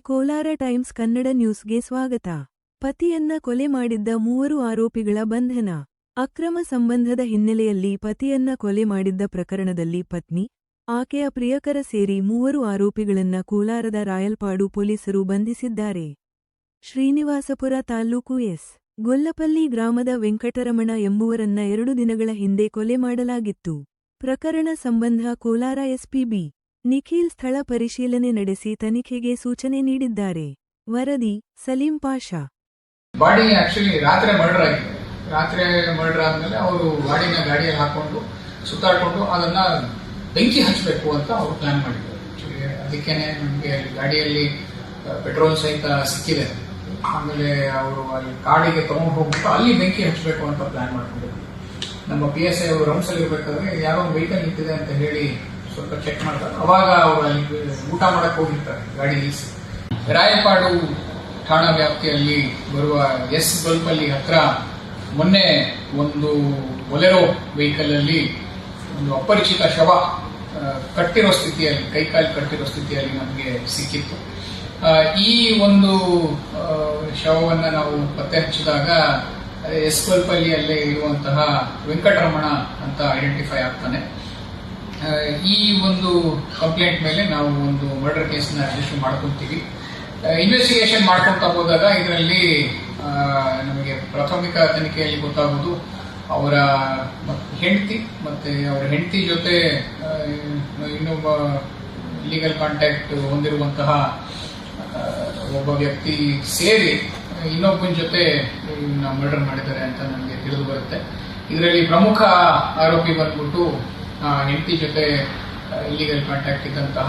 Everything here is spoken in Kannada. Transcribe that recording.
ಕೋಲಾರ ಟೈಮ್ಸ್ ಕನ್ನಡ ನ್ಯೂಸ್ಗೆ ಸ್ವಾಗತ. ಪತಿಯನ್ನ ಕೊಲೆ ಮಾಡಿದ್ದ ಮೂವರು ಆರೋಪಿಗಳ ಬಂಧನ. ಅಕ್ರಮ ಸಂಬಂಧದ ಹಿನ್ನೆಲೆಯಲ್ಲಿ ಪತಿಯನ್ನ ಕೊಲೆ ಮಾಡಿದ್ದ ಪ್ರಕರಣದಲ್ಲಿ ಪತ್ನಿ, ಆಕೆಯ ಪ್ರಿಯಕರ ಸೇರಿ ಮೂವರು ಆರೋಪಿಗಳನ್ನ ಕೋಲಾರದ ರಾಯಲ್ಪಾಡು ಪೊಲೀಸರು ಬಂಧಿಸಿದ್ದಾರೆ. ಶ್ರೀನಿವಾಸಪುರ ತಾಲ್ಲೂಕು ಎಸ್. ಗೊಲ್ಲಪಲ್ಲಿ ಗ್ರಾಮದ ವೆಂಕಟರಮಣ ಎಂಬುವರನ್ನ ಎರಡು ದಿನಗಳ ಹಿಂದೆ ಕೊಲೆ ಮಾಡಲಾಗಿತ್ತು. ಪ್ರಕರಣ ಸಂಬಂಧ ಕೋಲಾರ ಎಸ್ಪಿಬಿ ನಿಖಿಲ್ ಸ್ಥಳ ಪರಿಶೀಲನೆ ನಡೆಸಿ ತನಿಖೆಗೆ ಸೂಚನೆ ನೀಡಿದ್ದಾರೆ. ವರದಿ, ಸಲೀಂ ಪಾಷಾ. ಬಾಡಿ ಆಕ್ಚುಲಿ ರಾತ್ರಿ ಮರ್ಡರ್ ಆಗಿದೆ ರಾತ್ರಿ ಮರ್ಡರ್ ಆದ್ಮೇಲೆ ಅವರು ಬಾಡಿನ ಗಾಡಿಯಲ್ಲಿ ಹಾಕೊಂಡು ಸುತ್ತಾಡ್ಕೊಂಡು ಅದನ್ನ ಬೆಂಕಿ ಹಚ್ಚಬೇಕು ಅಂತ ಅವರು ಪ್ಲಾನ್ ಮಾಡಿದ್ದಾರೆ ಆಕ್ಚುಲಿ ಅದಕ್ಕೇನೆ ನಮಗೆ ಗಾಡಿಯಲ್ಲಿ ಪೆಟ್ರೋಲ್ ಸಹಿತ ಸಿಕ್ಕಿದೆ. ಆಮೇಲೆ ಅವರು ಅಲ್ಲಿ ಕಾಡಿಗೆ ತಗೊಂಡು ಹೋಗ್ಬಿಟ್ಟು ಅಲ್ಲಿ ಬೆಂಕಿ ಹಚ್ಚಬೇಕು ಅಂತ ಪ್ಲಾನ್ ಮಾಡ್ಕೊಂಡಿದ್ರು. ನಮ್ಮ ಪಿ ಎಸ್ ಐ ಅವರು ರೌಂಡ್ಸಲ್ಲಿ ಇರಬೇಕಾದ್ರೆ ಯಾರೋ ವೆಹಿಕಲ್ ನಿಂತಿದೆ ಅಂತ ಹೇಳಿ ಸ್ವಲ್ಪ ಚೆಕ್ ಮಾಡ್ತಾರೆ. ಅವಾಗ ಅವರು ಅಲ್ಲಿ ಊಟ ಮಾಡಕ್ ಹೋಗಿರ್ತಾರೆ, ಗಾಡಿ ನಿಲ್ಲಿಸಿ ರಾಯಪಾಡು ಠಾಣಾ ವ್ಯಾಪ್ತಿಯಲ್ಲಿ ಬರುವ ಎಸ್ ಬಲ್ಪಲ್ಲಿ ಹತ್ರ ಮೊನ್ನೆ ಒಂದು ಒಲೆರೋ ವೆಹಿಕಲ್ ಅಲ್ಲಿ ಒಂದು ಅಪರಿಚಿತ ಶವ ಕಟ್ಟಿರೋ ಸ್ಥಿತಿಯಲ್ಲಿ ಕೈಕಾಲು ಕಟ್ಟಿರೋ ಸ್ಥಿತಿಯಲ್ಲಿ ನಮಗೆ ಸಿಕ್ಕಿತ್ತು. ಈ ಒಂದು ಶವವನ್ನು ನಾವು ಪತ್ತೆ ಹಚ್ಚಿದಾಗ ಎಸ್ ಬಲ್ಪಲ್ಲಿಯಲ್ಲೇ ಇರುವಂತಹ ವೆಂಕಟರಮಣ ಅಂತ ಐಡೆಂಟಿಫೈ ಆಗ್ತಾನೆ. ಈ ಒಂದು ಕಂಪ್ಲೇಂಟ್ ಮೇಲೆ ನಾವು ಒಂದು ಮರ್ಡರ್ ಕೇಸ್ನ ರಿಜಿಸ್ಟರ್ ಮಾಡ್ಕೊತೀವಿ. ಇನ್ವೆಸ್ಟಿಗೇಷನ್ ಮಾಡ್ಕೊಳ್ತಾ ಹೋದಾಗ ಇದರಲ್ಲಿ ನಮಗೆ ಪ್ರಾಥಮಿಕ ತನಿಖೆಯಲ್ಲಿ ಗೊತ್ತಾಗೋದು ಅವರ ಹೆಂಡತಿ ಮತ್ತೆ ಅವರ ಹೆಂಡತಿ ಜೊತೆ ಇನ್ನೊಬ್ಬ ಲೀಗಲ್ ಕಾಂಟ್ಯಾಕ್ಟ್ ಹೊಂದಿರುವಂತಹ ಒಬ್ಬ ವ್ಯಕ್ತಿ ಸೇರಿ ಇನ್ನೊಬ್ಬನ ಜೊತೆ ಮರ್ಡರ್ ಮಾಡಿದ್ದಾರೆ ಅಂತ ನನಗೆ ತಿಳಿದು ಬರುತ್ತೆ. ಇದರಲ್ಲಿ ಪ್ರಮುಖ ಆರೋಪಿ ಬಂದ್ಬಿಟ್ಟು ಹೆಂಡತಿ ಜೊತೆ ಇಲ್ಲಿಗಲ್ ಕಾಂಟ್ಯಾಕ್ಟ್ ಇದ್ದಂತಹ